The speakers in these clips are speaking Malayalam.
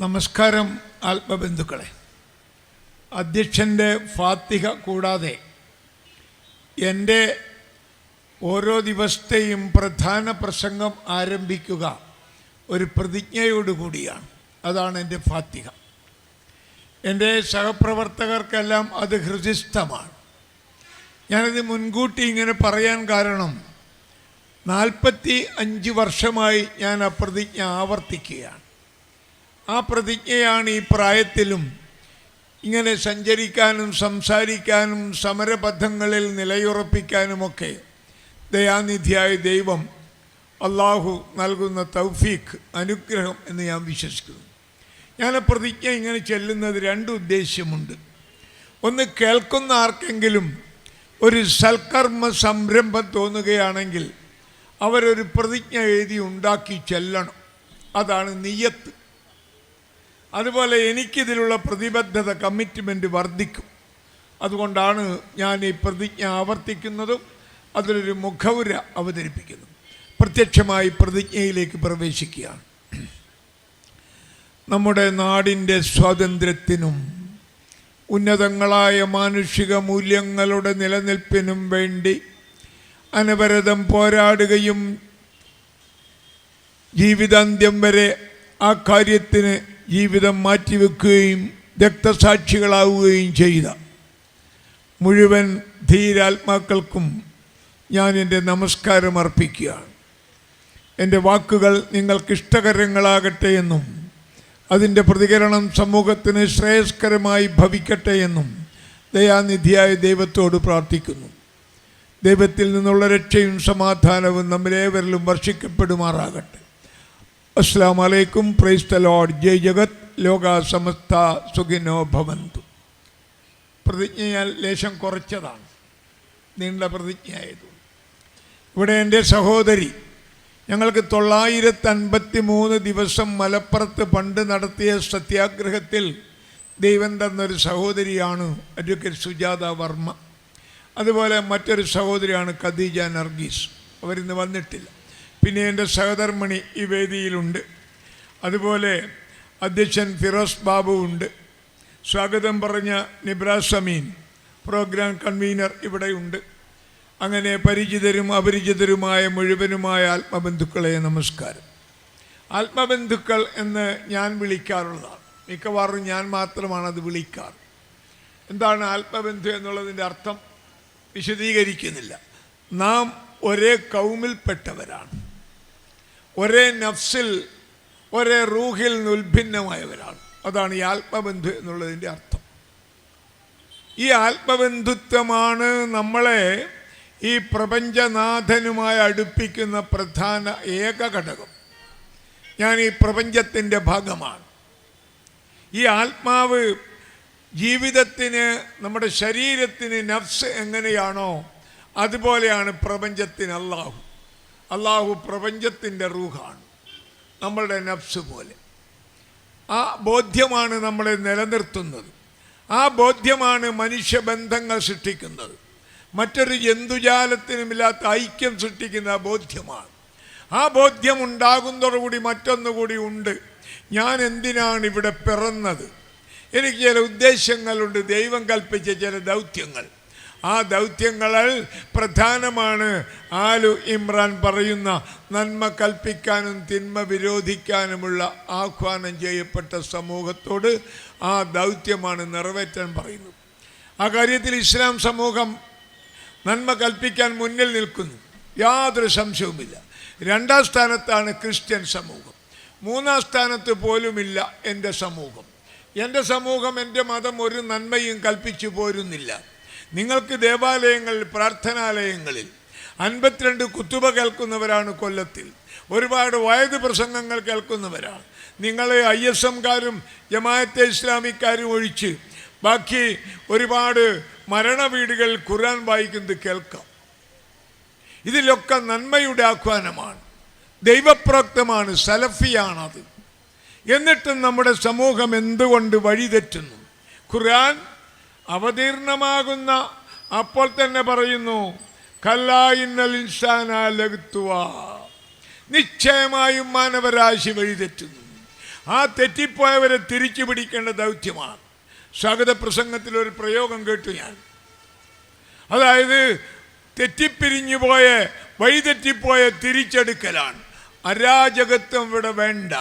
നമസ്കാരം ആത്മബന്ധുക്കളെ അധ്യക്ഷന്റെ ഫാത്തിഹ കൂടാതെ എന്റെ ഓരോ ദിവസത്തെയും പ്രധാന പ്രസംഗം ആരംഭിക്കുക ഒരു പ്രതിജ്ഞയോടുകൂടിയാണ് അതാണ് എന്റെ ഫാത്തിഹ. എന്റെ സഹപ്രവർത്തകർക്കെല്ലാം അത് ഹൃദിസ്ഥമാണ്. ഞാനത് മുൻകൂട്ടി ഇങ്ങനെ പറയാൻ കാരണം നാൽപ്പത്തി അഞ്ച് വർഷമായി ഞാൻ അപ്രതിജ്ഞ പ്രതിജ്ഞ ആവർത്തിക്കുകയാണ്. ആ പ്രതിജ്ഞയാണ് ഈ പ്രായത്തിലും ഇങ്ങനെ സഞ്ചരിക്കാനും സംസാരിക്കാനും സമരബദ്ധങ്ങളിൽ നിലയുറപ്പിക്കാനുമൊക്കെ ദയാനിധിയായ ദൈവം അള്ളാഹു നൽകുന്ന തൗഫീഖ് അനുഗ്രഹം എന്ന് ഞാൻ വിശ്വസിക്കുന്നു. ഞാൻ പ്രതിജ്ഞ ഇങ്ങനെ ചെല്ലുന്നത് രണ്ട് ഉദ്ദേശ്യമുണ്ട്. ഒന്ന് കേൾക്കുന്ന ആർക്കെങ്കിലും ഒരു സൽക്കർമ്മ സംരംഭം തോന്നുകയാണെങ്കിൽ അവരൊരു പ്രതിജ്ഞ എഴുതി ഉണ്ടാക്കി ചെല്ലണം. അതാണ് നിയ്യത്ത്. അതുപോലെ എനിക്കിതിലുള്ള പ്രതിബദ്ധത കമ്മിറ്റ്മെന്റ് വർദ്ധിക്കും. അതുകൊണ്ടാണ് ഞാൻ ഈ പ്രതിജ്ഞ ആവർത്തിക്കുന്നതും അതിലൊരു മുഖവുര അവതരിപ്പിക്കുന്നു. പ്രത്യക്ഷമായി പ്രതിജ്ഞയിലേക്ക് പ്രവേശിക്കുകയാണ്. നമ്മുടെ നാടിന്റെ സ്വാതന്ത്ര്യത്തിനും ഉന്നതങ്ങളായ മാനുഷിക മൂല്യങ്ങളുടെ നിലനിൽപ്പിനും വേണ്ടി അനവരതം പോരാടുകയും ജീവിതാന്ത്യം വരെ ആ കാര്യത്തിന് ജീവിതം മാറ്റിവെക്കുകയും രക്തസാക്ഷികളാവുകയും ചെയ്ത മുഴുവൻ ധീരാത്മാക്കൾക്കും ഞാൻ എന്റെ നമസ്കാരം അർപ്പിക്കുകയാണ്. എന്റെ വാക്കുകൾ നിങ്ങൾക്ക് ഇഷ്ടകരങ്ങളാകട്ടെ എന്നും അതിന്റെ പ്രതികരണം സമൂഹത്തിന് ശ്രേയസ്കരമായി ഭവിക്കട്ടെ എന്നും ദയാനിധിയായ ദൈവത്തോട് പ്രാർത്ഥിക്കുന്നു. ദൈവത്തിൽ നിന്നുള്ള രക്ഷയും സമാധാനവും നമ്മളേവരിലും വർഷിക്കപ്പെടുമാറാകട്ടെ. അസ്സാം വലൈക്കും പ്രൈസ് ലോഡ് ജയ് ജഗത് ലോക സമസ്ത സുഖിനോ ഭവന്തു. പ്രതിജ്ഞ ഞാൻ ലേശം കുറച്ചതാണ്. നീണ്ട പ്രതിജ്ഞയായത് ഇവിടെ എന്റെ സഹോദരി ഞങ്ങൾക്ക് തൊള്ളായിരത്തി അൻപത്തി മൂന്ന് ദിവസം മലപ്പുറത്ത് പണ്ട് നടത്തിയ സത്യാഗ്രഹത്തിൽ ദൈവം തന്നൊരു സഹോദരിയാണ് അഡ്വക്കേറ്റ് സുജാത വർമ്മ. അതുപോലെ മറ്റൊരു സഹോദരിയാണ് ഖദീജ നർഗീസ്. അവരിന്ന് വന്നിട്ടില്ല. പിന്നെ എന്റെ സഹധർമ്മിണി ഈ വേദിയിലുണ്ട്. അതുപോലെ അധ്യക്ഷൻ ഫിറോസ് ബാബു ഉണ്ട്. സ്വാഗതം പറഞ്ഞ നിബ്രാസ് സമീൻ പ്രോഗ്രാം കൺവീനർ ഇവിടെയുണ്ട് അങ്ങനെ പരിചിതരും അപരിചിതരുമായ മുഴുവനുമായ ആത്മബന്ധുക്കളെ നമസ്കാരം. ആത്മബന്ധുക്കൾ എന്ന് ഞാൻ വിളിക്കാറുള്ളതാണ്. മിക്കവാറും ഞാൻ മാത്രമാണ് അത് വിളിക്കാറ്. എന്താണ് ആത്മബന്ധു എന്നുള്ളതിന്റെ അർത്ഥം വിശദീകരിക്കുന്നില്ല. നാം ഒരേ കൗമിൽപ്പെട്ടവരാണ്. ഒരേ നഫ്സിൽ ഒരേ റൂഹിൽ ഉത്ഭിന്നമായവരാണ്. അതാണ് ഈ ആത്മബന്ധു എന്നുള്ളതിന്റെ അർത്ഥം. ഈ ആത്മബന്ധുത്വമാണ് നമ്മളെ ഈ പ്രപഞ്ചനാഥനുമായി അടുപ്പിക്കുന്ന പ്രധാന ഏക ഘടകം. ഞാൻ ഈ പ്രപഞ്ചത്തിന്റെ ഭാഗമാണ്. ഈ ആത്മാവ് ജീവിതത്തിന് നമ്മുടെ ശരീരത്തിന് നഫ്സ് എങ്ങനെയാണോ അതുപോലെയാണ് പ്രപഞ്ചത്തിന് അള്ളാഹു അള്ളാഹു പ്രപഞ്ചത്തിന്റെ റൂഹാണ്. നമ്മളുടെ നഫ്സ് പോലെ. ആ ബോധ്യമാണ് നമ്മളെ നിലനിർത്തുന്നത്. ആ ബോധ്യമാണ് മനുഷ്യബന്ധങ്ങൾ സൃഷ്ടിക്കുന്നത്. മറ്റൊരു ജന്തുജാലത്തിനുമില്ലാത്ത ഐക്യം സൃഷ്ടിക്കുന്ന ബോധ്യമാണ്. ആ ബോധ്യം ഉണ്ടാകുന്നതോടുകൂടി മറ്റൊന്നുകൂടി ഉണ്ട്. ഞാൻ എന്തിനാണ് ഇവിടെ പിറന്നത്? എനിക്ക് ചില ഉദ്ദേശങ്ങളുണ്ട്. ദൈവം കൽപ്പിച്ച ചില ദൗത്യങ്ങൾ. ആ ദൗത്യങ്ങൾ പ്രധാനമാണ്. ആലു ഇമ്രാൻ പറയുന്ന നന്മ കൽപ്പിക്കാനും തിന്മ വിരോധിക്കാനുമുള്ള ആഹ്വാനം ചെയ്യപ്പെട്ട സമൂഹത്തോട് ആ ദൗത്യമാണ് നിറവേറ്റാൻ പറയുന്നത്. ആ കാര്യത്തിൽ ഇസ്ലാം സമൂഹം നന്മ കൽപ്പിക്കാൻ മുന്നിൽ നിൽക്കുന്നു. യാതൊരു സംശയവുമില്ല. രണ്ടാം സ്ഥാനത്താണ് ക്രിസ്ത്യൻ സമൂഹം. മൂന്നാം സ്ഥാനത്ത് പോലുമില്ല എന്റെ സമൂഹം. എന്റെ സമൂഹം എന്റെ മതം ഒരു നന്മയും കൽപ്പിച്ചു പോരുന്നില്ല. നിങ്ങൾക്ക് ദേവാലയങ്ങളിൽ പ്രാർത്ഥനാലയങ്ങളിൽ അൻപത്തിരണ്ട് കുത്തുബ കേൾക്കുന്നവരാണ് കൊല്ലത്തിൽ. ഒരുപാട് വയത് പ്രസംഗങ്ങൾ കേൾക്കുന്നവരാണ്. നിങ്ങളെ ഐ എസ് എംകാരും ജമായത്തെ ഇസ്ലാമിക്കാരും ഒഴിച്ച് ബാക്കി ഒരുപാട് മരണ വീടുകളിൽ ഖുർആൻ വായിക്കുന്നത് കേൾക്കാം. ഇതിലൊക്കെ നന്മയുടെ ആഹ്വാനമാണ്. ദൈവപ്രോക്തമാണ് സലഫിയാണത്. എന്നിട്ടും നമ്മുടെ സമൂഹം എന്തുകൊണ്ട് വഴിതെറ്റുന്നു? ഖുർആൻ അവതീർണമാകുന്ന അപ്പോൾ തന്നെ പറയുന്നു ഇൻസാന നിശ്ചയമായും മാനവരാശി വഴിതെറ്റുന്നു ആ തെറ്റിപ്പോയവരെ തിരിച്ചു പിടിക്കേണ്ട ദൗത്യമാണ്. സ്വാഗത പ്രസംഗത്തിൽ ഒരു പ്രയോഗം കേട്ടു ഞാൻ. അതായത് തെറ്റിപ്പിരിഞ്ഞു പോയ വഴിതെറ്റിപ്പോയ തിരിച്ചെടുക്കലാണ്. അരാജകത്വം ഇവിടെ വേണ്ട.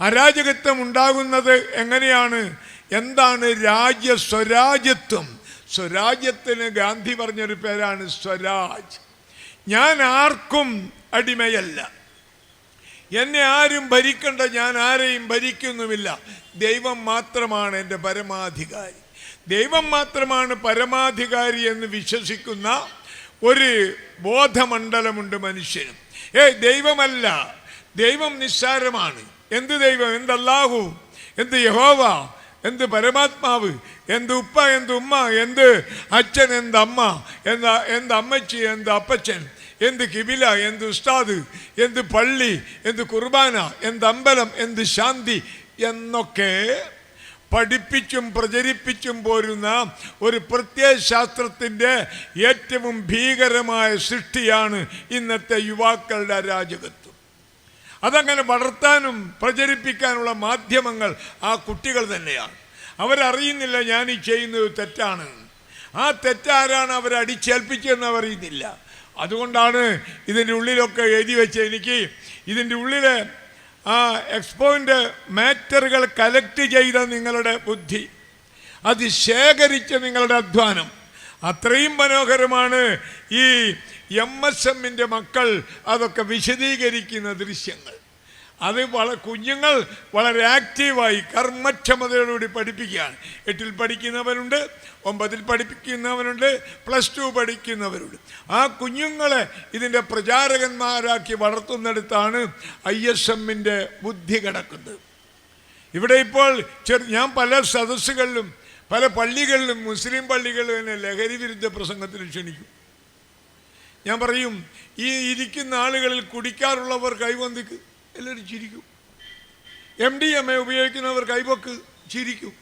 അരാജകത്വം ഉണ്ടാകുന്നത് എങ്ങനെയാണ്? എന്താണ് രാജ്യ സ്വരാജ്യത്വം? സ്വരാജ്യത്തിന് ഗാന്ധി പറഞ്ഞൊരു പേരാണ് സ്വരാജ്. ഞാൻ ആർക്കും അടിമയല്ല. എന്നെ ആരും ഭരിക്കണ്ട ഞാൻ ആരെയും ഭരിക്കുന്നുമില്ല. ദൈവം മാത്രമാണ് എന്റെ പരമാധികാരി. ദൈവം മാത്രമാണ് പരമാധികാരി എന്ന് വിശ്വസിക്കുന്ന ഒരു ബോധമണ്ഡലമുണ്ട് മനുഷ്യനും. ഏ ദൈവമല്ല. ദൈവം നിസ്സാരമാണ്. എന്ത് ദൈവം? എന്ത് അല്ലാഹു? എന്ത് യഹോവ? എന്ത് പരമാത്മാവ്? എന്ത് ഉപ്പ എന്ത് ഉമ്മ എന്ത് അച്ഛൻ എന്ത് അമ്മ എന്ത് എന്ത് അമ്മച്ചി എന്ത് അപ്പച്ചൻ എന്ത് കിബില എന്ത് ഉസ്താദ് എന്ത് പള്ളി എന്ത് കുർബാന എന്ത് അമ്പലം എന്ത് ശാന്തി എന്നൊക്കെ പഠിപ്പിച്ചും പ്രചരിപ്പിച്ചും പോരുന്ന ഒരു പ്രത്യയശാസ്ത്രത്തിന്റെ ഏറ്റവും ഭീകരമായ സൃഷ്ടിയാണ് ഇന്നത്തെ യുവാക്കളുടെ അരാജകത്വം. അതങ്ങനെ വളർത്താനും പ്രചരിപ്പിക്കാനുള്ള മാധ്യമങ്ങൾ ആ കുട്ടികൾ തന്നെയാണ്. അവരറിയുന്നില്ല ഞാൻ ഈ ചെയ്യുന്നത് തെറ്റാണ്. ആ തെറ്റാരാണ് അവർ അറിയുന്നില്ല അതുകൊണ്ടാണ് ഇതിന്റെ ഉള്ളിലൊക്കെ എഴുതി വെച്ച് എനിക്ക് ഇതിന്റെ ഉള്ളിൽ ആ എക്സ്പോയിന്റ് മാറ്ററുകൾ കലക്ട് ചെയ്ത നിങ്ങളുടെ ബുദ്ധി. അത് ശേഖരിച്ച നിങ്ങളുടെ അധ്വാനം. അത്രയും മനോഹരമാണ് ഈ എം എസ് എമ്മിന്റെ മക്കൾ അതൊക്കെ വിശദീകരിക്കുന്ന ദൃശ്യങ്ങൾ. അത് വള കുഞ്ഞുങ്ങൾ വളരെ ആക്റ്റീവായി കർമ്മക്ഷമതയോടുകൂടി പഠിപ്പിക്കുകയാണ്. എട്ടിൽ പഠിക്കുന്നവരുണ്ട് ഒമ്പതിൽ പഠിപ്പിക്കുന്നവരുണ്ട് പ്ലസ് ടു പഠിക്കുന്നവരുണ്ട്. ആ കുഞ്ഞുങ്ങളെ ഇതിന്റെ പ്രചാരകന്മാരാക്കി വളർത്തുന്നിടത്താണ് ഐ എസ് എമ്മിന്റെ ബുദ്ധി കിടക്കുന്നത്. ഇവിടെ ഇപ്പോൾ ചെറു ഞാൻ പല സദസ്സുകളിലും പല പള്ളികളിലും മുസ്ലിം പള്ളികളിലും തന്നെ ലഹരി വിരുദ്ധ പ്രസംഗത്തിന് ക്ഷണിക്കും. ഞാൻ പറയും ഈ ഇരിക്കുന്ന ആളുകളിൽ കുടിക്കാറുള്ളവർ കൈവന്തിക്ക്. എല്ലാവരും ചിരിക്കും. എം ഡി എം എ ഉപയോഗിക്കുന്നവർ കൈവക്ക് ചിരിക്കും.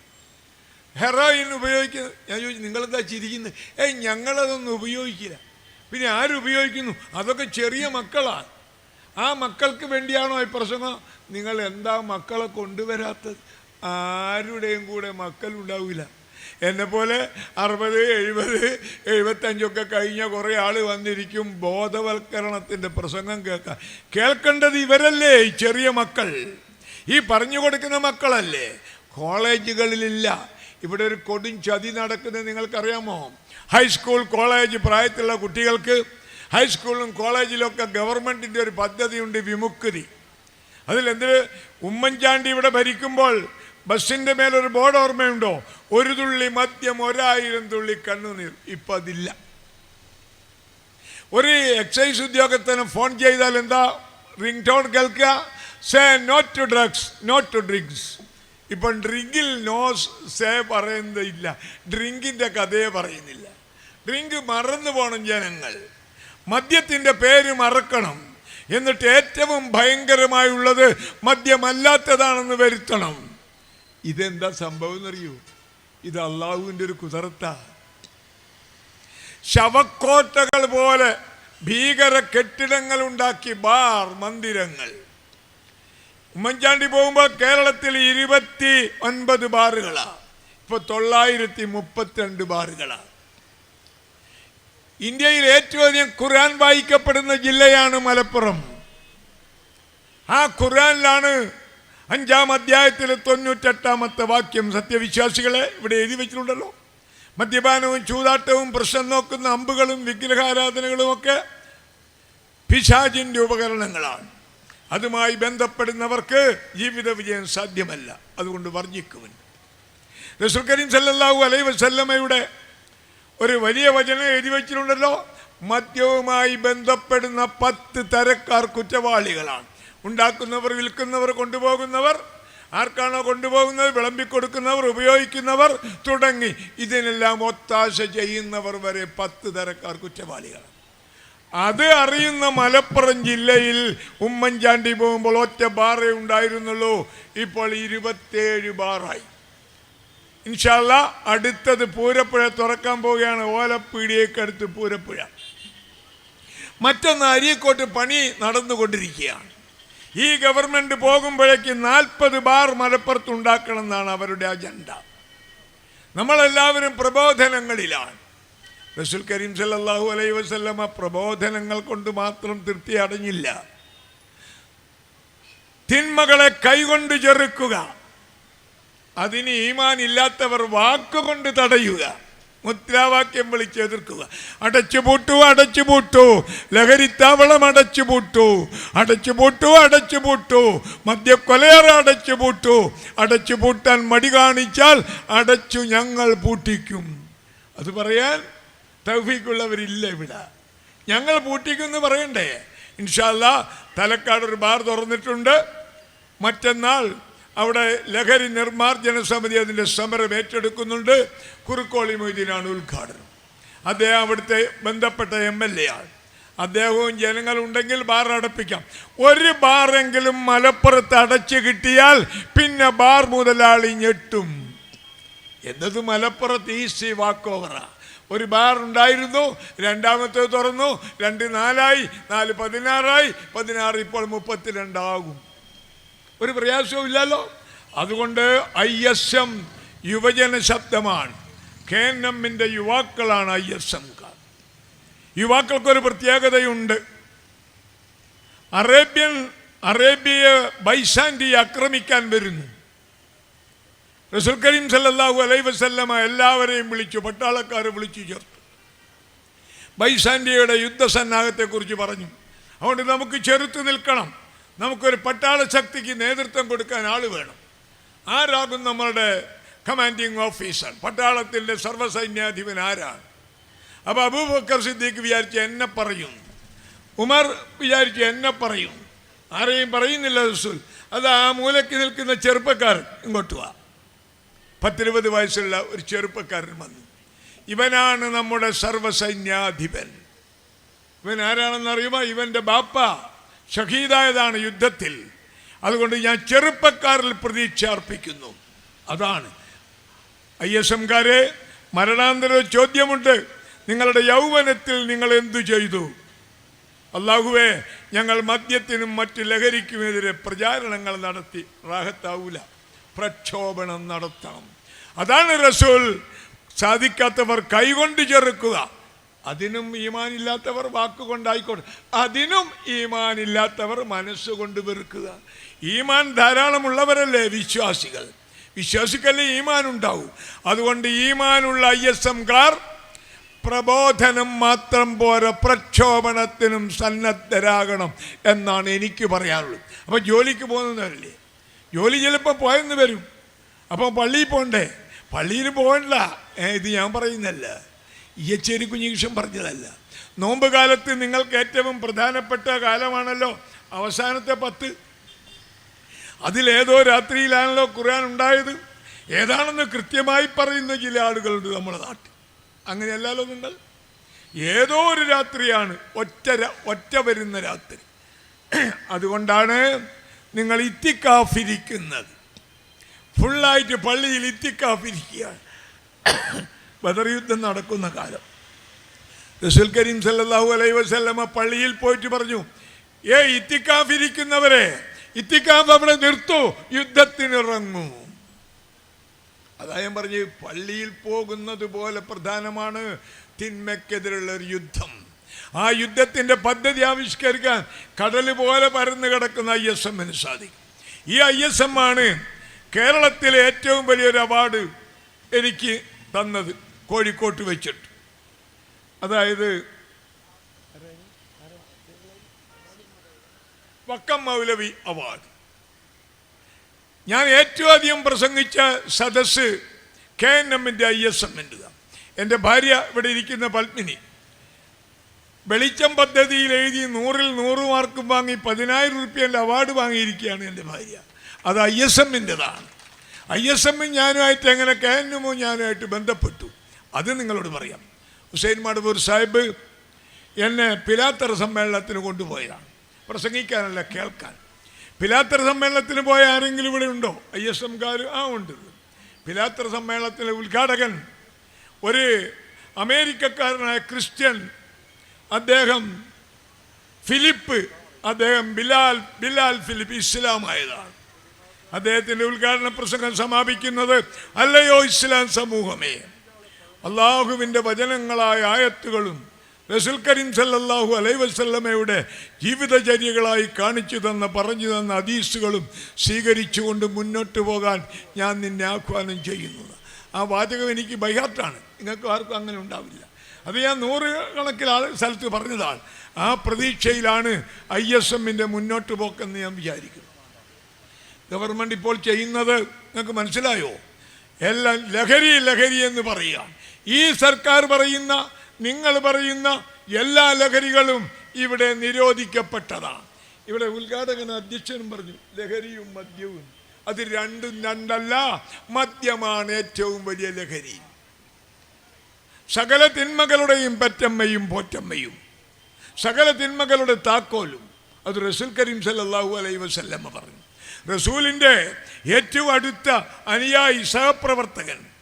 ഹെറോയിൻ ഉപയോഗിക്കുന്ന ഞാൻ ചോദിച്ചു നിങ്ങളെന്താ ചിരിക്കുന്നത് ഏയ് ഞങ്ങളതൊന്നും ഉപയോഗിക്കില്ല. പിന്നെ ആരുപയോഗിക്കുന്നു അതൊക്കെ ചെറിയ മക്കളാണ്. ആ മക്കൾക്ക് വേണ്ടിയാണോ ഈ പ്രസംഗം നിങ്ങൾ എന്താ മക്കളെ കൊണ്ടുവരാത്തത്? ആരുടെയും കൂടെ മക്കളുണ്ടാവില്ല എന്നെ പോലെ അറുപത് എഴുപത് എഴുപത്തഞ്ചൊക്കെ കഴിഞ്ഞ കുറേ ആൾ വന്നിരിക്കും ബോധവൽക്കരണത്തിന്റെ പ്രസംഗം കേൾക്കാൻ. കേൾക്കേണ്ടത് ഇവരല്ലേ ഈ ചെറിയ മക്കൾ? ഈ പറഞ്ഞു കൊടുക്കുന്ന മക്കളല്ലേ? കോളേജുകളിലില്ല. ഇവിടെ ഒരു കൊടും ചതി നടക്കുന്നത് നിങ്ങൾക്കറിയാമോ? ഹൈസ്കൂൾ കോളേജ് പ്രായത്തിലുള്ള കുട്ടികൾക്ക് ഹൈസ്കൂളിലും കോളേജിലൊക്കെ ഗവൺമെന്റിന്റെ ഒരു പദ്ധതിയുണ്ട് വിമുക്തി. അതിലെന്ത്? ഉമ്മൻചാണ്ടി ഇവിടെ ഭരിക്കുമ്പോൾ ബസ്സിന്റെ മേലൊരു ബോർഡ് ഓർമ്മയുണ്ടോ? ഒരു തുള്ളി മദ്യം ഒരായിരം തുള്ളി കണ്ണുനീർ. ഇപ്പം അതില്ല. ഒരു എക്സൈസ് ഉദ്യോഗസ്ഥന് ഫോൺ ചെയ്താൽ എന്താ? റിംഗ് ടോൺ കേൾക്കുക. Say not to drugs not to drinks ഇപ്പം ഡ്രിങ്കിൽ നോ സേ പറയുന്നില്ല ഡ്രിങ്കിന്റെ കഥയെ പറയുന്നില്ല. ഡ്രിങ്ക് മറന്നു പോകണം ജനങ്ങൾ. മദ്യത്തിന്റെ പേര് മറക്കണം. എന്നിട്ട് ഏറ്റവും ഭയങ്കരമായുള്ളത് മദ്യമല്ലാത്തതാണെന്ന് വരുത്തണം. ഇതെന്താ സംഭവം എന്നറിയൂ ഇത് അള്ളാഹുവിന്റെ ഒരു കുതിർത്ത ശവക്കോട്ടകൾ പോലെ ഭീകര കെട്ടിടങ്ങൾ ഉണ്ടാക്കി ബാർ മന്ദിരങ്ങൾ. ഉമ്മൻചാണ്ടി പോകുമ്പോൾ കേരളത്തിൽ ഇരുപത്തി ഒൻപത് ബാറുകളാണ് ഇപ്പൊ തൊള്ളായിരത്തി മുപ്പത്തിരണ്ട് ബാറുകളാണ് ഇന്ത്യയിൽ ഏറ്റവും അധികം ഖുർആൻ വായിക്കപ്പെടുന്ന ജില്ലയാണ് മലപ്പുറം. ആ ഖുർആനിലാണ് അഞ്ചാം അധ്യായത്തിലെ തൊണ്ണൂറ്റെട്ടാമത്തെ വാക്യം സത്യവിശ്വാസികളെ ഇവിടെ എഴുതി വെച്ചിട്ടുണ്ടല്ലോ. മദ്യപാനവും ചൂതാട്ടവും പ്രശ്നം നോക്കുന്ന അമ്പുകളും വിഗ്രഹാരാധനകളും ഒക്കെ പിശാജിന്റെ ഉപകരണങ്ങളാണ്. അതുമായി ബന്ധപ്പെടുന്നവർക്ക് ജീവിത വിജയം സാധ്യമല്ല. അതുകൊണ്ട് വർജിക്കുവൻ റസൂൽ കരീം സല്ലാഹു അലൈ വസല്ലമ്മയുടെ ഒരു വലിയ വചനം എഴുതി വച്ചിട്ടുണ്ടല്ലോ. മദ്യവുമായി ബന്ധപ്പെടുന്ന പത്ത് തരക്കാർ കുറ്റവാളികളാണ്. ഉണ്ടാക്കുന്നവർ വിൽക്കുന്നവർ കൊണ്ടുപോകുന്നവർ ആർക്കാണോ കൊണ്ടുപോകുന്നത് വിളമ്പിക്കൊടുക്കുന്നവർ ഉപയോഗിക്കുന്നവർ തുടങ്ങി. ഇതിനെല്ലാം ഒത്താശ ചെയ്യുന്നവർ വരെ പത്ത് തരക്കാർ കുറ്റവാളികളാണ്. അത് അറിയുന്ന മലപ്പുറം ജില്ലയിൽ ഉമ്മൻചാണ്ടി പോകുമ്പോൾ ഒറ്റ ബാറേ ഉണ്ടായിരുന്നുള്ളൂ. ഇപ്പോൾ ഇരുപത്തേഴ് ബാറായി. ഇൻഷാല്ല അടുത്തത് പൂരപ്പുഴ തുറക്കാൻ പോവുകയാണ്. ഓലപ്പീടിയേക്കടുത്ത് പൂരപ്പുഴ. മറ്റൊന്ന് അരീക്കോട്ട് പണി നടന്നുകൊണ്ടിരിക്കുകയാണ്. ഈ ഗവൺമെന്റ് പോകുമ്പോഴേക്ക് നാൽപ്പത് ബാർ മലപ്പുറത്ത് ഉണ്ടാക്കണം എന്നാണ് അവരുടെ അജണ്ട. നമ്മളെല്ലാവരും പ്രബോധനങ്ങളിലാണ്. റസുൽ കരീം സല്ലാഹു അലൈ വസല്ലമ പ്രബോധനങ്ങൾ കൊണ്ട് മാത്രം തൃപ്തി അടഞ്ഞില്ല. തിന്മകളെ കൈകൊണ്ട് ചെറുക്കുക. അതിന് ഈമാൻ ഇല്ലാത്തവർ വാക്കുകൊണ്ട് തടയുക. മുദ്രാവാക്യം വിളിച്ച് എതിർക്കുക. അടച്ചുപൂട്ടു അടച്ചുപൂട്ടു ലഹരിത്താവളം അടച്ചുപൂട്ടു അടച്ചുപൂട്ടു അടച്ചുപൂട്ടു മദ്യക്കൊലയറ അടച്ചുപൂട്ടു അടച്ചുപൂട്ടാൻ മടി കാണിച്ചാൽ അടച്ചു ഞങ്ങൾ പൂട്ടിക്കും. അത് പറയാൻ തൗഫീക്കുള്ളവരില്ല ഇവിടെ. ഞങ്ങൾ പൂട്ടിക്കും പൂട്ടിക്കുമെന്ന് പറയണ്ടേ? ഇൻഷാല്ല തലക്കാട് ഒരു ബാർ തുറന്നിട്ടുണ്ട്. മറ്റന്നാൾ അവിടെ ലഹരി നിർമ്മാർജന സമിതി അതിന്റെ സമരം ഏറ്റെടുക്കുന്നുണ്ട്. കുറുക്കോളി മൊയ്തീനാണ് ഉദ്ഘാടനം. അദ്ദേഹം അവിടുത്തെ ബന്ധപ്പെട്ട എം എൽ എ ആണ്. അദ്ദേഹവും ജനങ്ങളുണ്ടെങ്കിൽ ബാർ അടപ്പിക്കാം. ഒരു ബാറെങ്കിലും മലപ്പുറത്ത് അടച്ചു കിട്ടിയാൽ പിന്നെ ബാർ മുതലാളി ഞെട്ടും. എന്നത് മലപ്പുറത്ത് ഈസി വാക്ക് ഓവറാണ് ഒരു ബാർ ഉണ്ടായിരുന്നു രണ്ടാമത്തെ തുറന്നു രണ്ട് നാലായി നാല് പതിനാറായി പതിനാറ് ഇപ്പോൾ മുപ്പത്തിരണ്ടാകും. ഒരു പ്രയാസവും ഇല്ലല്ലോ. അതുകൊണ്ട് ഐ എസ് എം യുവജന ശബ്ദമാണ്. കെ എൻ എമ്മിന്റെ യുവാക്കളാണ് ഐ എസ് എംകാർ യുവാക്കൾക്കൊരു പ്രത്യേകതയുണ്ട്. അറേബ്യൻ അറേബ്യയെ ബൈസാൻഡി ആക്രമിക്കാൻ വരുന്നു. റസുൽ കരീം സല്ലാഹു അലൈ വസല്ലമ എല്ലാവരെയും വിളിച്ചു പട്ടാളക്കാരെ വിളിച്ചു ചേർത്തു. ബൈസാൻഡിയയുടെ യുദ്ധസന്നാഹത്തെക്കുറിച്ച് പറഞ്ഞു. അതുകൊണ്ട് നമുക്ക് ചെറുത്ത് നിൽക്കണം. നമുക്കൊരു പട്ടാള ശക്തിക്ക് നേതൃത്വം കൊടുക്കാൻ ആൾ വേണം. ആരാകും നമ്മളുടെ കമാൻഡിങ് ഓഫീസർ പട്ടാളത്തിന്റെ സർവസൈന്യാധിപൻ ആരാണ്? അപ്പോൾ അബൂബക്കർ സിദ്ദീഖ് വിചാരിച്ച് എന്നെ പറയും. ഉമർ വിചാരിച്ച് എന്നെ പറയും. ആരെയും പറയുന്നില്ല റസൂൽ. അത് ആ മൂലയ്ക്ക് നിൽക്കുന്ന ചെറുപ്പക്കാരൻ ഇങ്ങോട്ട് വാ. പത്തിരുപത് വയസ്സുള്ള ഒരു ചെറുപ്പക്കാരൻ വന്നു. ഇവനാണ് നമ്മുടെ സർവസൈന്യാധിപൻ. ഇവൻ ആരാണെന്ന് അറിയുമോ? ഇവന്റെ ബാപ്പ. ഷഹീദായതാണ് യുദ്ധത്തിൽ. അതുകൊണ്ട് ഞാൻ ചെറുപ്പക്കാരിൽ പ്രതീക്ഷ അർപ്പിക്കുന്നു. അതാണ്. ഐ എസ് എംകാരെ മരണാന്തര ചോദ്യമുണ്ട്. നിങ്ങളുടെ യൗവനത്തിൽ നിങ്ങൾ എന്തു ചെയ്തു? അള്ളാഹുവേ ഞങ്ങൾ മദ്യത്തിനും മറ്റ് ലഹരിക്കുമെതിരെ പ്രചാരണങ്ങൾ നടത്തി. റാഹത്താവൂല. പ്രക്ഷോഭണം നടത്തണം. അതാണ് റസൂൽ. സാധിക്കാത്തവർ കൈകൊണ്ട് ചെറുക്കുക. അതിനും ഈമാനില്ലാത്തവർ വാക്കുകൊണ്ടായിക്കോട്ടെ. അതിനും ഈമാനില്ലാത്തവർ മനസ്സുകൊണ്ട് വെറുക്കുക. ഈമാൻ ധാരാളമുള്ളവരല്ലേ വിശ്വാസികൾ? വിശ്വാസിക്കല്ലേ ഈമാൻ ഉണ്ടാവും അതുകൊണ്ട് ഈമാനുള്ള ഐ എസ് എംകാർ പ്രബോധനം മാത്രം പോരാ പ്രക്ഷോഭണത്തിനും സന്നദ്ധരാകണം എന്നാണ് എനിക്ക് പറയാനുള്ളത്. അപ്പം ജോലിക്ക് പോകുന്നവരല്ലേ? ജോലി ചിലപ്പോൾ പോയെന്ന് വരും. അപ്പം പള്ളിയിൽ പോകണ്ടേ പള്ളിയിൽ പോകണ്ട. ഇത് ഞാൻ പറയുന്നല്ല ഇയച്ചേരി കുഞ്ഞീഷം പറഞ്ഞതല്ല. നോമ്പ് കാലത്ത് നിങ്ങൾക്ക് ഏറ്റവും പ്രധാനപ്പെട്ട കാലമാണല്ലോ അവസാനത്തെ പത്ത്. അതിലേതോ രാത്രിയിലാണല്ലോ ഖുർആൻ ഉണ്ടായത്. ഏതാണെന്ന് കൃത്യമായി പറയുന്ന ചില ആളുകളുണ്ട് നമ്മുടെ നാട്ടിൽ. അങ്ങനെയല്ലല്ലോ നിങ്ങൾ? ഏതോ ഒരു രാത്രിയാണ് ഒറ്റ ഒറ്റ വരുന്ന രാത്രി. അതുകൊണ്ടാണ് നിങ്ങൾ ഇത്തിക്കാഫിരിക്കുന്നത്. ഫുള്ളായിട്ട് പള്ളിയിൽ ഇത്തിക്കാഫിരിക്കുകയാണ് ബദർ യുദ്ധം നടക്കുന്ന കാലം. റസുൽ കരീം സല്ലാഹു അലൈ വസല്ലമ പള്ളിയിൽ പോയിട്ട് പറഞ്ഞു ഏ ഇത്തിക്കാഫിരിക്കുന്നവരെ ഇത്തിക്കാഫ് അവിടെ നിർത്തു യുദ്ധത്തിനിറങ്ങൂ അതാ ഞാൻ പറഞ്ഞു പള്ളിയിൽ പോകുന്നത് പോലെ പ്രധാനമാണ് തിന്മയ്ക്കെതിരുള്ള ഒരു യുദ്ധം. ആ യുദ്ധത്തിന്റെ പദ്ധതി ആവിഷ്കരിക്കാൻ കടൽ പോലെ പരന്നു കിടക്കുന്ന ഐ എസ് എമ്മിന് സാധിക്കും. ഈ ഐ എസ് എം ആണ് കേരളത്തിലെ ഏറ്റവും വലിയൊരു അവാർഡ് എനിക്ക് തന്നത്. കോഴിക്കോട്ട് വെച്ചിട്ട്. അതായത് വക്കം മൗലവി അവാർഡ്. ഞാൻ ഏറ്റവും അധികം പ്രസംഗിച്ച സദസ് കെ എൻ എമ്മിന്റെ ഐ എസ് എമ്മിന്റെതാണ്. എന്റെ ഭാര്യ ഇവിടെ ഇരിക്കുന്ന പത്മിനി. വെളിച്ചം പദ്ധതിയിൽ എഴുതി നൂറിൽ നൂറ് മാർക്കും വാങ്ങി പതിനായിരം റുപ്യന്റെ അവാർഡ് വാങ്ങിയിരിക്കുകയാണ് എന്റെ ഭാര്യ. അത് ഐ എസ് എമ്മിന്റെതാണ്. ഐ എസ് എമ്മും ഞാനുമായിട്ട് എങ്ങനെ കെ എൻ എമ്മും ഞാനുമായിട്ട് ബന്ധപ്പെട്ടു? അത് നിങ്ങളോട് പറയാം. ഹുസൈൻ മടവൂർ സാഹിബ് എന്നെ പിലാത്തറ സമ്മേളനത്തിന് കൊണ്ടുപോയതാണ്. പ്രസംഗിക്കാനല്ല കേൾക്കാൻ. പിലാത്തറ സമ്മേളനത്തിന് പോയ ആരെങ്കിലും ഇവിടെ ഉണ്ടോ? ഐ എസ് എംകാർ ആ ഉണ്ട്. പിലാത്തറ സമ്മേളനത്തിലെ ഉദ്ഘാടകൻ ഒരു അമേരിക്കക്കാരനായ ക്രിസ്ത്യൻ അദ്ദേഹം ഫിലിപ്പ് അദ്ദേഹം ബിലാൽ ബിലാൽ ഫിലിപ്പ് ഇസ്ലാമായതാണ്. അദ്ദേഹത്തിന്റെ ഉദ്ഘാടന പ്രസംഗം സമാപിക്കുന്നത് അല്ലയോ ഇസ്ലാം സമൂഹമേ? അള്ളാഹുവിന്റെ വചനങ്ങളായ ആയത്തുകളും റസുൽ കരീം സല്ലാഹു അലൈ വസല്ലമയുടെ ജീവിതചര്യകളായി കാണിച്ചു തന്ന പറഞ്ഞു തന്ന ഹദീസുകളും സ്വീകരിച്ചുകൊണ്ട് മുന്നോട്ട് പോകാൻ ഞാൻ നിന്നെ ആഹ്വാനം ചെയ്യുന്നത് ആ വാചകം എനിക്ക് ബൈഹാർട്ടാണ് നിങ്ങൾക്ക് ആർക്കും അങ്ങനെ ഉണ്ടാവില്ല. അത് ഞാൻ നൂറ് കണക്കിൽ ആൾ സ്ഥലത്ത് പറഞ്ഞതാണ്. ആ പ്രതീക്ഷയിലാണ് ഐ എസ് എമ്മിന്റെ മുന്നോട്ട് പോക്കെന്ന് ഞാൻ വിചാരിക്കുന്നു. ഗവൺമെന്റ് ഇപ്പോൾ ചെയ്യുന്നത് നിങ്ങൾക്ക് മനസ്സിലായോ? എല്ലാം ലഹരി ലഹരി എന്ന് പറയുക. ഈ സർക്കാർ പറയുന്ന നിങ്ങൾ പറയുന്ന എല്ലാ ലഹരികളും ഇവിടെ നിരോധിക്കപ്പെട്ടതാണ് ഇവിടെ ഉദ്ഘാടകൻ അധ്യക്ഷനും പറഞ്ഞു ലഹരിയും മദ്യവും. അത് രണ്ടും രണ്ടല്ല മദ്യമാണ് ഏറ്റവും വലിയ ലഹരി. സകല തിന്മകളുടെയും പറ്റമ്മയും പോറ്റമ്മയും. സകല തിന്മകളുടെ താക്കോലും. അത് റസൂൽ കരീം സല്ലാഹു അലൈ വസല്ലമ്മ പറഞ്ഞു. റസൂലിന്റെ ഏറ്റവും അടുത്ത അനുയായി സഹപ്രവർത്തകൻ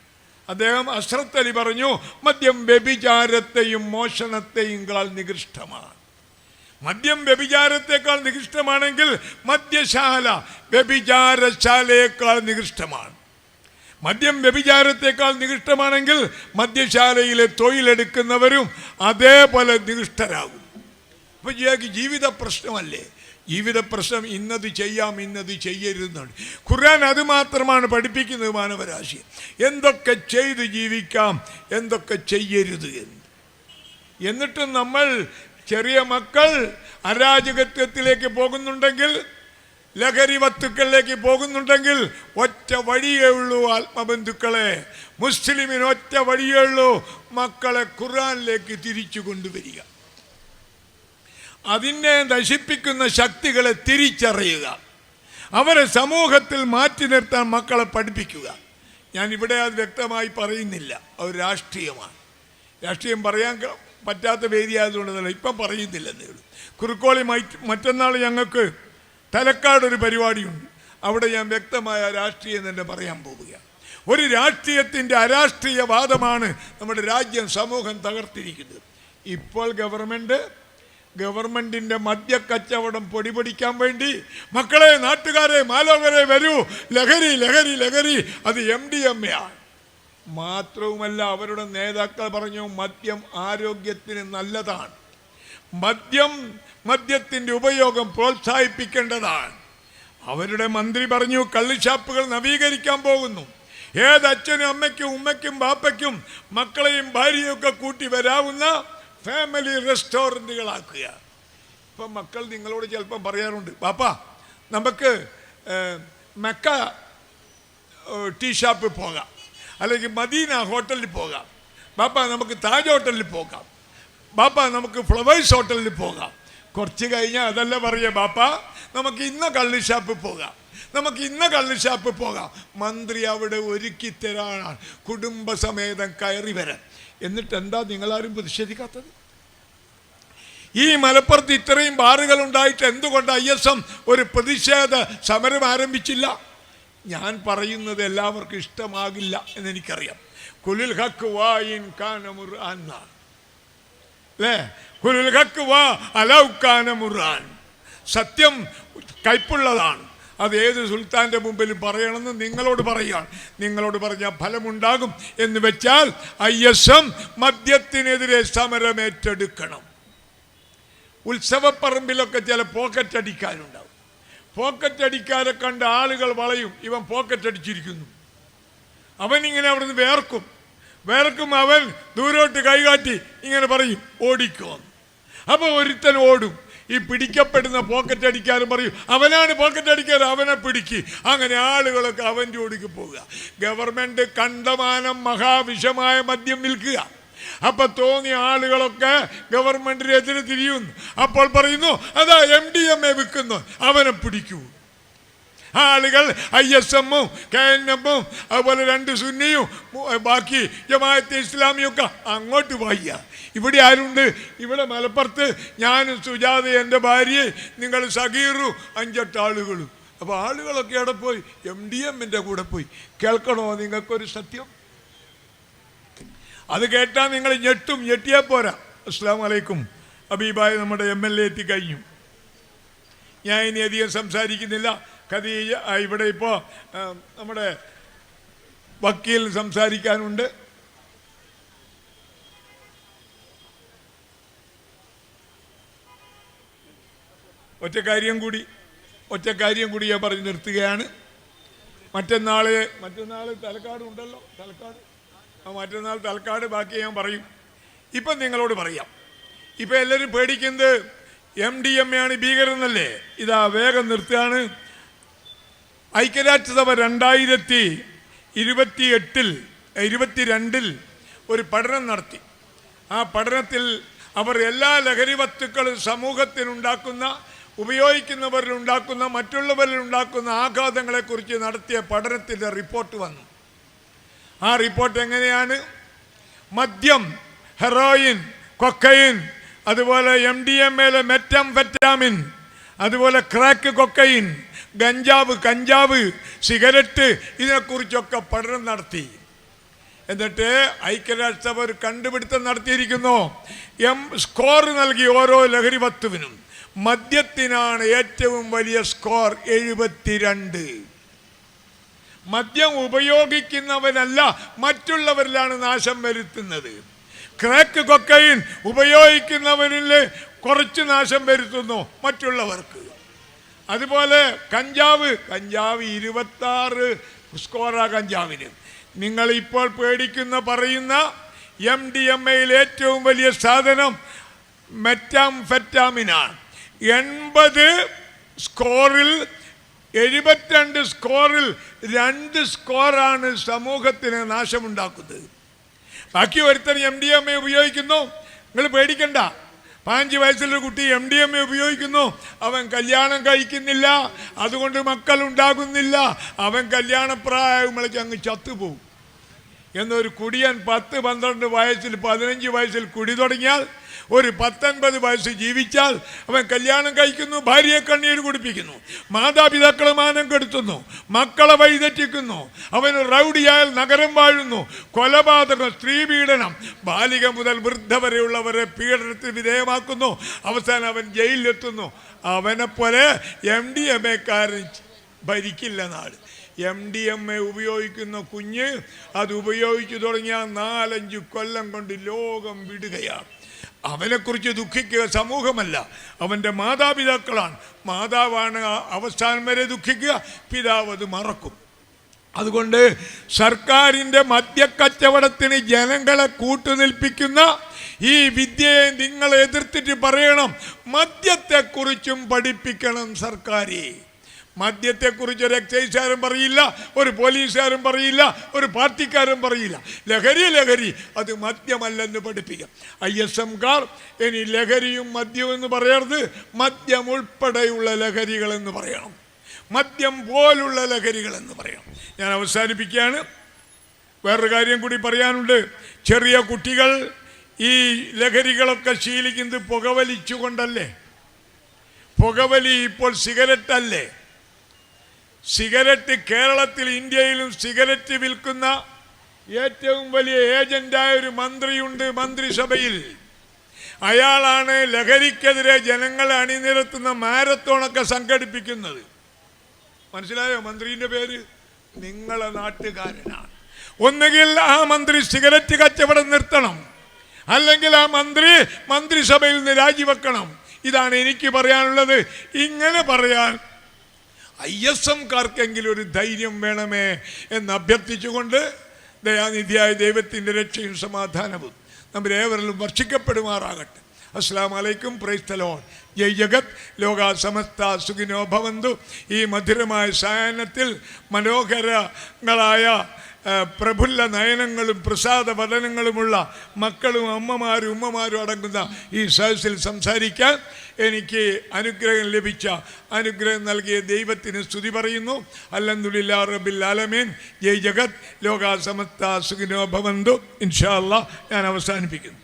അദ്ദേഹം അസ്രത്ത് അലി പറഞ്ഞു മദ്യം വ്യഭിചാരത്തെയും മോഷണത്തെയും കാൾ നികൃഷ്ടമാണ്. മദ്യം വ്യഭിചാരത്തെക്കാൾ നികൃഷ്ടമാണെങ്കിൽ മദ്യശാല വ്യഭിചാരശാലയേക്കാൾ നികൃഷ്ടമാണ്. മദ്യം വ്യഭിചാരത്തെക്കാൾ നികൃഷ്ടമാണെങ്കിൽ മദ്യശാലയിലെ തൊഴിലെടുക്കുന്നവരും അതേപോലെ നികൃഷ്ടരാകും. അപ്പൊ ഇയാൾക്ക് ജീവിത പ്രശ്നമല്ലേ? ജീവിത പ്രശ്നം ഇന്നത് ചെയ്യാം ഇന്നത് ചെയ്യരുതെന്നാണ്. ഖുർആൻ അത് മാത്രമാണ് പഠിപ്പിക്കുന്നത് മാനവരാശി എന്തൊക്കെ ചെയ്ത് ജീവിക്കാം എന്തൊക്കെ ചെയ്യരുത് എന്ന്. എന്നിട്ടും നമ്മൾ ചെറിയ മക്കൾ അരാജകത്വത്തിലേക്ക് പോകുന്നുണ്ടെങ്കിൽ ലഹരി വസ്തുക്കളിലേക്ക് പോകുന്നുണ്ടെങ്കിൽ ഒറ്റ വഴിയേ ഉള്ളൂ ആത്മബന്ധുക്കളെ. മുസ്ലിമിന് ഒറ്റ വഴിയേ ഉള്ളൂ മക്കളെ ഖുർആനിലേക്ക് തിരിച്ചു കൊണ്ടുവരിക. അതിനെ നശിപ്പിക്കുന്ന ശക്തികളെ തിരിച്ചറിയുക. അവരെ സമൂഹത്തിൽ മാറ്റി നിർത്താൻ മക്കളെ പഠിപ്പിക്കുക. ഞാൻ ഇവിടെ അത് വ്യക്തമായി പറയുന്നില്ല. അത് രാഷ്ട്രീയമാണ്. രാഷ്ട്രീയം പറയാൻ പറ്റാത്ത വേദിയായതുകൊണ്ടല്ല ഇപ്പം പറയുന്നില്ലെന്നേ ഉള്ളൂ. കുറുക്കോളി മൈറ്റ് മറ്റന്നാൾ ഞങ്ങൾക്ക് തലക്കാട് ഒരു പരിപാടിയുണ്ട്. അവിടെ ഞാൻ വ്യക്തമായ രാഷ്ട്രീയം തന്നെ പറയാൻ പോവുകയാണ്. ഒരു രാഷ്ട്രീയത്തിന്റെ അരാഷ്ട്രീയവാദമാണ് നമ്മുടെ രാജ്യം സമൂഹം തകർത്തിരിക്കുന്നത്. ഇപ്പോൾ ഗവൺമെന്റ് ഗവൺമെന്റിന്റെ മദ്യക്കച്ചവടം പൊടിപൊടിക്കാൻ വേണ്ടി മക്കളെ നാട്ടുകാരെ മാലോകരെ വരൂ. ലഹരി ലഹരി ലഹരി. അത് എം ഡി എം എ ആണ്. മാത്രവുമല്ല അവരുടെ നേതാക്കൾ പറഞ്ഞു മദ്യം ആരോഗ്യത്തിന് നല്ലതാണ്. മദ്യം മദ്യത്തിന്റെ ഉപയോഗം പ്രോത്സാഹിപ്പിക്കേണ്ടതാണ്. അവരുടെ മന്ത്രി പറഞ്ഞു കള്ളിഷാപ്പുകൾ നവീകരിക്കാൻ പോകുന്നു. ഏതച്ഛനും അമ്മയ്ക്കും ഉമ്മയ്ക്കും ബാപ്പയ്ക്കും മക്കളെയും ഭാര്യയും ഒക്കെ കൂട്ടി വരാവുന്ന ഫാമിലി റെസ്റ്റോറന്റുകളാക്കുക ഇപ്പം മക്കൾ നിങ്ങളോട് ചിലപ്പം പറയാറുണ്ട് പാപ്പ നമുക്ക് മെക്ക ടീ ഷാപ്പിൽ പോകാം. അല്ലെങ്കിൽ മദീന ഹോട്ടലിൽ പോകാം. ബാപ്പ നമുക്ക് താജ് ഹോട്ടലിൽ പോകാം. ബാപ്പ നമുക്ക് ഫ്ലവേഴ്സ് ഹോട്ടലിൽ പോകാം. കുറച്ച് കഴിഞ്ഞാൽ അതല്ല പറയുക ബാപ്പ നമുക്ക് ഇന്ന കള്ളി ഷാപ്പിൽ പോകാം. നമുക്ക് ഇന്ന കള്ളി ഷാപ്പിൽ പോകാം. മന്ത്രി അവിടെ ഒരുക്കി തരാനാണ്. കുടുംബസമേതം കയറി വരാൻ. എന്നിട്ട് എന്താ നിങ്ങളാരും പ്രതിഷേധിക്കാത്തത്? ഈ മലപ്പുറത്ത് ഇത്രയും ബാറുകൾ ഉണ്ടായിട്ട് എന്തുകൊണ്ട് ഐ എസ് എം ഒരു പ്രതിഷേധ സമരം ആരംഭിച്ചില്ല? ഞാൻ പറയുന്നത് എല്ലാവർക്കും ഇഷ്ടമാകില്ല എന്നെനിക്കറിയാം. കുലിൽ ഹക്ക് വായിൻ കാനമുർ എന്നാണ് അല്ലേ? കുലിൽ ഹക്ക് വാ അലൗ കാനമുറാൻ സത്യം കയ്പുള്ളതാണ്. അത് ഏത് സുൽത്താന്റെ മുമ്പിൽ പറയണമെന്ന് നിങ്ങളോട് പറയുകയാണ്. നിങ്ങളോട് പറഞ്ഞാൽ ഫലമുണ്ടാകും എന്ന് വെച്ചാൽ ഐ എസ് എം മദ്യത്തിനെതിരെ സമരം ഏറ്റെടുക്കണം. ഉത്സവപ്പറമ്പിലൊക്കെ ചില പോക്കറ്റ് അടിക്കാനുണ്ടാവും. പോക്കറ്റ് അടിക്കാരെ കണ്ട ആളുകൾ വളയും. ഇവൻ പോക്കറ്റ് അടിച്ചിരിക്കുന്നു. അവനിങ്ങനെ അവിടുന്ന് വേർക്കും. വേർക്കും അവൻ ദൂരോട്ട് കൈകാട്ടി ഇങ്ങനെ പറയും ഓടിക്കോ. അപ്പോൾ ഒരുത്തൻ ഓടും. ഈ പിടിക്കപ്പെടുന്ന പോക്കറ്റ് അടിക്കാരൻ പറയും അവനാണ് പോക്കറ്റ് അടിക്കാൻ അവനെ പിടിക്ക്. അങ്ങനെ ആളുകളൊക്കെ അവന്റെ ജോലിക്ക് പോവുക. ഗവൺമെന്റ് കണ്ടമാനം മഹാവിഷമായ മദ്യം വിൽക്കുക. അപ്പൊ തോന്നിയ ആളുകളൊക്കെ ഗവൺമെന്റിനെതിരെ തിരിയുന്നു. അപ്പോൾ പറയുന്നു അതാ എം ഡി എം എ വിൽക്കുന്നു അവനെ പിടിക്കൂ. ആളുകൾ ഐ എസ് എമ്മും കെ എൻ എമ്മും അതുപോലെ രണ്ട് സുന്നിയും ബാക്കി ജമാഅത്തെ ഇസ്ലാമിയൊക്കെ അങ്ങോട്ട് വയ്യ. ഇവിടെ ആരുണ്ട്? ഇവിടെ മലപ്പുറത്ത് ഞാനും സുജാത എന്റെ ഭാര്യയെ നിങ്ങൾ സഗീറും അഞ്ചെട്ട് ആളുകളും. അപ്പോൾ ആളുകളൊക്കെ അവിടെ പോയി? എം ഡി എമ്മിന്റെ കൂടെ പോയി. കേൾക്കണോ നിങ്ങൾക്കൊരു സത്യം? അത് കേട്ടാൽ നിങ്ങൾ ഞെട്ടും ഞെട്ടിയാൽ പോരാ. അസ്സാം വലൈക്കും അബീബായ് നമ്മുടെ എം എൽ എ എത്തിക്കഴിഞ്ഞു. ഞാൻ ഇനി അധികം സംസാരിക്കുന്നില്ല. ഖദീജ ഇവിടെ ഇപ്പോൾ നമ്മുടെ വക്കീൽ സംസാരിക്കാനുണ്ട്. ഒറ്റ കാര്യം കൂടി. ഒറ്റ കാര്യം കൂടി ഞാൻ പറഞ്ഞു നിർത്തുകയാണ്. മറ്റന്നാൾ മറ്റന്നാൾ തലക്കാട് ഉണ്ടല്ലോ തലക്കാട്. ആ മറ്റന്നാൾ തലക്കാട് ബാക്കി ഞാൻ പറയും. ഇപ്പം നിങ്ങളോട് പറയാം. ഇപ്പം എല്ലാവരും പേടിക്കുന്നത് എം ഡി എം എ ആണ് ഭീകരന്നല്ലേ ഇതാ വേഗം നിർത്തുകയാണ്. ഐക്യരാഷ്ട്രസഭ രണ്ടായിരത്തി ഇരുപത്തി എട്ടിൽ ഇരുപത്തിരണ്ടിൽ ഒരു പഠനം നടത്തി. ആ പഠനത്തിൽ അവർ എല്ലാ ലഹരി വസ്തുക്കളും സമൂഹത്തിനുണ്ടാക്കുന്ന ഉപയോഗിക്കുന്നവരിലുണ്ടാക്കുന്ന മറ്റുള്ളവരിലുണ്ടാക്കുന്ന ആഘാതങ്ങളെക്കുറിച്ച് നടത്തിയ പഠനത്തിന്റെ റിപ്പോർട്ട് വന്നു. ആ റിപ്പോർട്ട് എങ്ങനെയാണ്? മദ്യം ഹെറോയിൻ കൊക്കയിൻ അതുപോലെ എം ഡി എം എയിലെ മെറ്റംഫെറ്റാമിൻ അതുപോലെ ക്രാക്ക് കൊക്കയിൻ ഗഞ്ചാവ് കഞ്ചാവ് സിഗരറ്റ് ഇതിനെക്കുറിച്ചൊക്കെ പഠനം നടത്തി. എന്നിട്ട് ഐക്യരാഷ്ട്രസഭ ഒരു കണ്ടുപിടുത്തം നടത്തിയിരിക്കുന്നു. എം സ്കോർ നൽകി ഓരോ ലഹരി വസ്തുവിനും മദ്യത്തിനാണ് ഏറ്റവും വലിയ സ്കോർ എഴുപത്തിരണ്ട്. മദ്യം ഉപയോഗിക്കുന്നവനല്ല മറ്റുള്ളവരിലാണ് നാശം വരുത്തുന്നത്. ക്രാക്ക് കൊക്കൈൻ ഉപയോഗിക്കുന്നവരിൽ കുറച്ച് നാശം വരുത്തുന്നു മറ്റുള്ളവർക്ക്. അതുപോലെ കഞ്ചാവ് കഞ്ചാവ് ഇരുപത്താറ് സ്കോറാ കഞ്ചാവിന്. നിങ്ങൾ ഇപ്പോൾ പേടിക്കുന്ന പറയുന്ന എം ഡി എം എയിൽ ഏറ്റവും വലിയ സാധനം മെറ്റാംഫെറ്റാമിനാണ്. എൺപത് സ്കോറിൽ എഴുപത്തിരണ്ട് സ്കോറിൽ രണ്ട് സ്കോറാണ് സമൂഹത്തിന് നാശമുണ്ടാക്കുന്നത്. ബാക്കി ഒരുത്തൻ എം ഡി എം എ ഉപയോഗിക്കുന്നു. നിങ്ങൾ പേടിക്കണ്ട. പാഞ്ച് വയസ്സിലൊരു കുട്ടി എം ഡി എം എ ഉപയോഗിക്കുന്നു. അവൻ കല്യാണം കഴിക്കുന്നില്ല. അതുകൊണ്ട് മക്കൾ ഉണ്ടാകുന്നില്ല. അവൻ കല്യാണപ്രായവുമ്പോഴേക്ക് അങ്ങ് ചത്തുപോകും. എന്നൊരു കുടിയൻ പത്ത് പന്ത്രണ്ട് വയസ്സിൽ പതിനഞ്ച് വയസ്സിൽ കുടി തുടങ്ങിയാൽ ഒരു പത്തൊൻപത് വയസ്സ് ജീവിച്ചാൽ അവൻ കല്യാണം കഴിക്കുന്നു ഭാര്യയെ കണ്ണീര് കുടിപ്പിക്കുന്നു മാതാപിതാക്കളെ മാനം കെടുത്തുന്നു മക്കളെ വഴിതെറ്റിക്കുന്നു അവന് റൗഡിയായാൽ നഗരം വാഴുന്നു കൊലപാതകം സ്ത്രീ പീഡനം ബാലിക മുതൽ വൃദ്ധ വരെയുള്ളവരെ പീഡനത്തിന് വിധേയമാക്കുന്നു അവസാനം അവൻ ജയിലിലെത്തുന്നു. അവനെപ്പോലെ എം ഡി എം എക്കാരൻ ഭരിക്കില്ല നാട് എം ഡി എം എ ഉപയോഗിക്കുന്ന കുഞ്ഞ് അത് ഉപയോഗിച്ചു തുടങ്ങിയ നാലഞ്ച് കൊല്ലം കൊണ്ട് ലോകം വിടുകയാണ്. അവനെക്കുറിച്ച് ദുഃഖിക്കുക സമൂഹമല്ല. അവന്റെ മാതാപിതാക്കളാണ്. മാതാവാണ് അവസാനം വരെ ദുഃഖിക്കുക പിതാവ് അത് മറക്കും. അതുകൊണ്ട് സർക്കാരിന്റെ മദ്യക്കച്ചവടത്തിന് ജനങ്ങളെ കൂട്ടുനിൽപ്പിക്കുന്ന ഈ വിദ്യയെ നിങ്ങൾ എതിർത്തിട്ട് പറയണം. മദ്യത്തെക്കുറിച്ചും പഠിപ്പിക്കണം സർക്കാരെ. മദ്യത്തെക്കുറിച്ച് ഒരു എക്സൈസുകാരും പറയില്ല ഒരു പോലീസുകാരും പറയില്ല ഒരു പാർട്ടിക്കാരും പറയില്ല. ലഹരി ലഹരി അത് മദ്യമല്ലെന്ന് പഠിപ്പിക്കാം. ഐ എസ് എംകാർ ഇനി ലഹരിയും മദ്യവും എന്ന് പറയരുത്. മദ്യം ഉൾപ്പെടെയുള്ള ലഹരികളെന്ന് പറയണം. മദ്യം പോലുള്ള ലഹരികളെന്ന് പറയണം. ഞാൻ അവസാനിപ്പിക്കുകയാണ്. വേറൊരു കാര്യം കൂടി പറയാനുണ്ട്. ചെറിയ കുട്ടികൾ ഈ ലഹരികളൊക്കെ ശീലിക്കുന്നത് പുകവലിച്ചുകൊണ്ടല്ലേ? പുകവലി ഇപ്പോൾ സിഗരറ്റ് അല്ലേ സിഗരറ്റ് കേരളത്തിൽ ഇന്ത്യയിലും സിഗരറ്റ് വിൽക്കുന്ന ഏറ്റവും വലിയ ഏജന്റായ ഒരു മന്ത്രിയുണ്ട് മന്ത്രിസഭയിൽ. അയാളാണ് ലഹരിക്കെതിരെ ജനങ്ങളെ അണിനിരത്തുന്ന മാരത്തോണൊക്കെ സംഘടിപ്പിക്കുന്നത്. മനസ്സിലായോ മന്ത്രിയുടെ പേര്? നിങ്ങളെ നാട്ടുകാരനാണ്. ഒന്നുകിൽ ആ മന്ത്രി സിഗരറ്റ് കച്ചവടം നിർത്തണം. അല്ലെങ്കിൽ ആ മന്ത്രി മന്ത്രിസഭയിൽ നിന്ന് രാജിവെക്കണം. ഇതാണ് എനിക്ക് പറയാനുള്ളത്. ഇങ്ങനെ പറയാൻ ഐ എസ് എംകാർക്കെങ്കിലും ഒരു ധൈര്യം വേണമേ എന്ന് അഭ്യർത്ഥിച്ചുകൊണ്ട് ദയാനിധിയായ ദൈവത്തിന്റെ രക്ഷയും സമാധാനവും നമ്മുടെ ഏവരിലും വർഷിക്കപ്പെടുമാറാകട്ടെ. അസ്സാം പ്രൈസ്തലോൺ ജയ് ജഗത് ലോക സമസ്ത സുഖിനോ ഭവന്തു. ഈ മധുരമായ സായനത്തിൽ മനോഹരങ്ങളായ പ്രഫുല്ല നയനങ്ങളും പ്രസാദ വദനങ്ങളുമുള്ള മക്കളും അമ്മമാരും ഉമ്മമാരും അടങ്ങുന്ന ഈ സദസ്സിൽ സംസാരിക്കാൻ എനിക്ക് അനുഗ്രഹം ലഭിച്ച അനുഗ്രഹം നൽകിയ ദൈവത്തിന് സ്തുതി പറയുന്നു. അല്ലന്തുലില്ലാ റബിൽ ആലമീൻ. ജയ് ജഗത് ലോക സമസ്ത സുഖിനോ ഭവന്തു. ഇൻഷാല്ല ഞാൻ അവസാനിപ്പിക്കുന്നു.